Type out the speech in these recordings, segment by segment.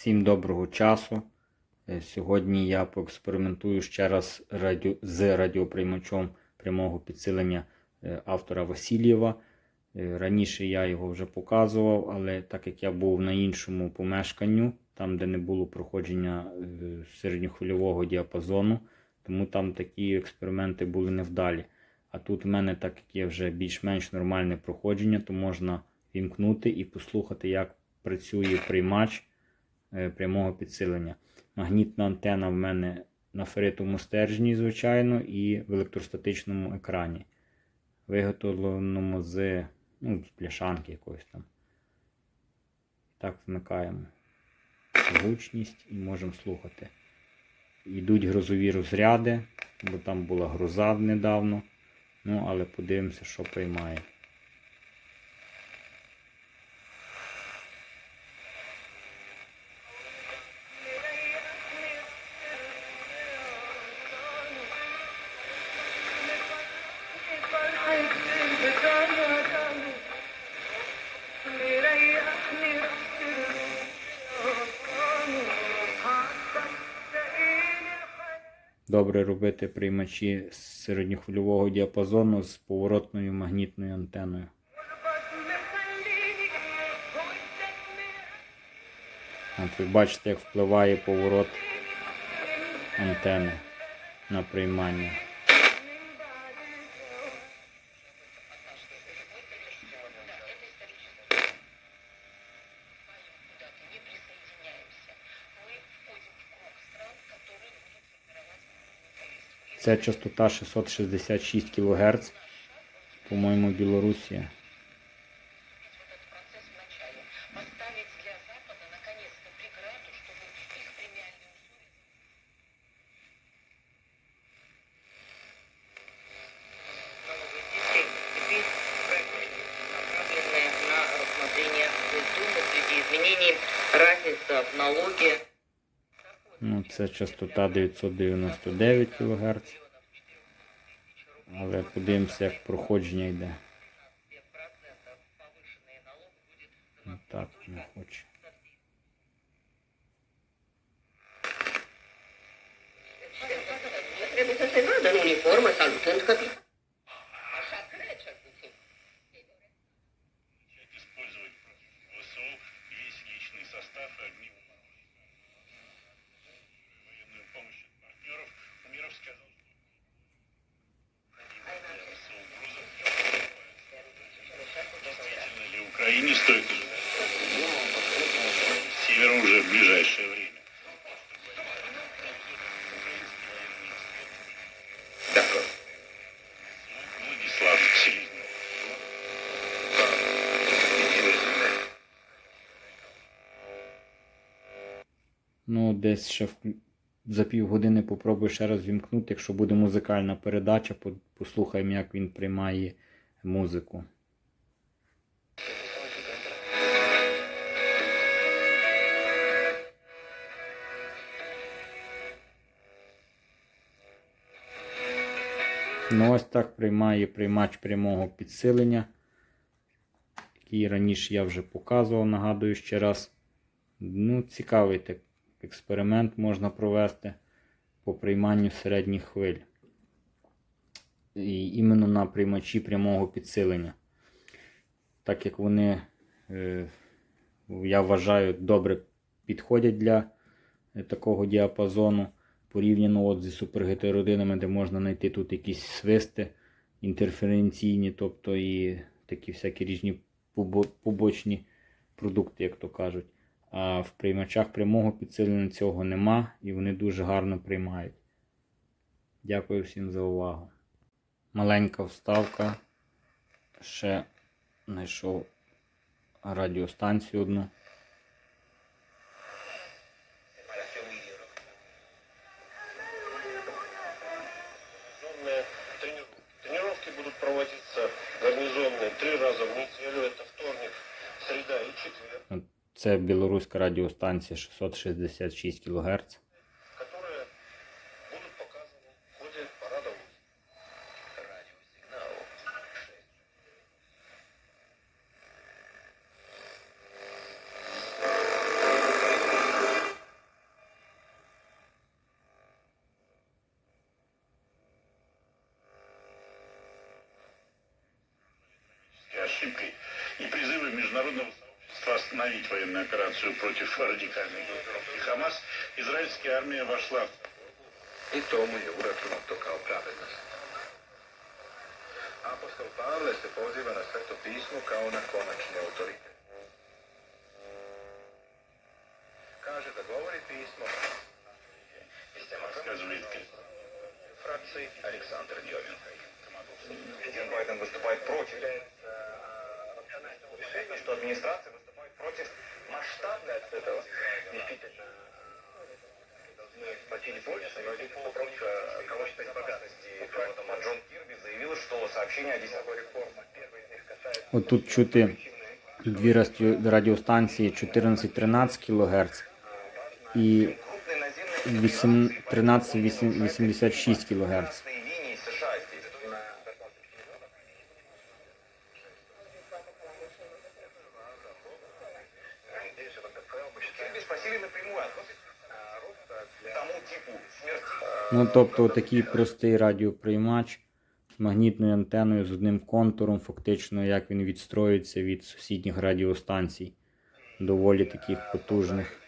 Всім доброго часу. Е, Сьогодні я поекспериментую ще раз радіо, з радіоприймачом прямого підсилення е, автора Васильєва. Е, Раніше я його вже показував, але так як я був на іншому помешканню, там, де не було проходження середньохвильового діапазону, тому там такі експерименти були невдалі. А тут в мене, так як є вже більш-менш нормальне проходження, то можна вімкнути і послухати, як працює приймач прямого підсилення. Магнітна антена в мене на феритовому стержні, звичайно, і в електростатичному екрані. Виготовленому з, ну, з пляшанки якоїсь там. Так, вмикаємо гучність і можемо слухати. Йдуть грозові розряди, бо там була гроза недавно. Ну, але подивимося, що приймає. Добре робити приймачі з середньохвильового діапазону з поворотною магнітною антеною. От ви бачите, як впливає поворот антени на приймання. Проект, направленный на рассмотрение Госдумы среди изменений разница в налоге Ну, це частота 999 кГц. Але подивимося, як проходження йде. Ну, так, не хоче. Trebuie să se vadă în uniformă, десь ще за півгодини попробую ще раз вімкнути. Якщо буде музикальна передача, послухаємо, як він приймає музику. Ну, ось так приймає приймач прямого підсилення, який раніше я вже показував, нагадую ще раз. Ну, цікавий так експеримент можна провести по прийманню середніх хвиль. І іменно на приймачі прямого підсилення. Так як вони, е, я вважаю, добре підходять для е, такого діапазону, порівняно от зі супергетеродинами, де можна знайти тут якісь свисти інтерференційні, тобто і такі всякі різні побочні продукти, як то кажуть. А в приймачах прямого підсилення цього нема і вони дуже гарно приймають. Дякую всім за увагу. Маленька вставка. Ще знайшов радіостанцію одну. Це білоруська радіостанція 666 кГц. ошибкой и призывы международного остановить военную операцию против радикальной группировки Хамас, израильская армия вошла в I tomu je uračunato kao pravednost. Apostol Pavle se poziva na sveto pismo kao na konačni autoritet. Kaže da govori pismo рассказывает фракции Александр Дьомин. Президент Байден выступает против решения, что администрация выступает против масштабного этого. Действительно, должны платить больше, но и против считать обязанности. А Джон Кирби заявил, что сообщение о десятой реформе первой из них касается Отут чути дві радіо- радіостанції 14-13 кГц і крупной наземной 8 13-86 кГц. Ну, тобто такий простий радіоприймач з магнітною антеною, з одним контуром, фактично, як він відстроюється від сусідніх радіостанцій, доволі таких потужних.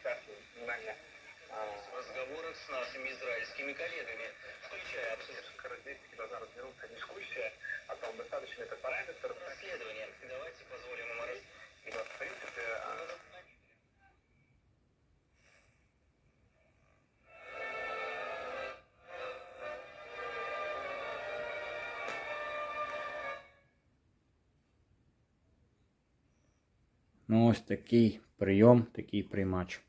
Ну, ось такий прийом, такий приймач.